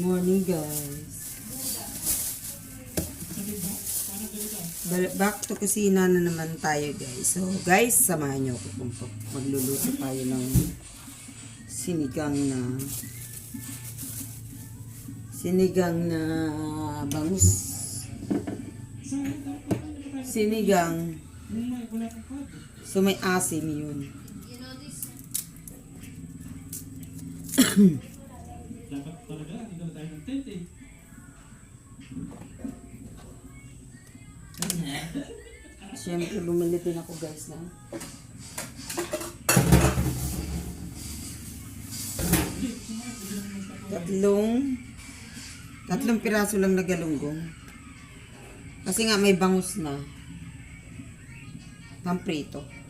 morning guys. Back to kusina na naman tayo guys. So guys, samahan niyo ako kung magluluto tayo ng sinigang na sinigang na bangus. Sinigang. So may asim yun. Dapat talaga, hindi na tayo ng tent eh. Siyempre bumili din ako guys na tatlong tatlong piraso lang na galunggong. Kasi nga may bangus na. Pamprito.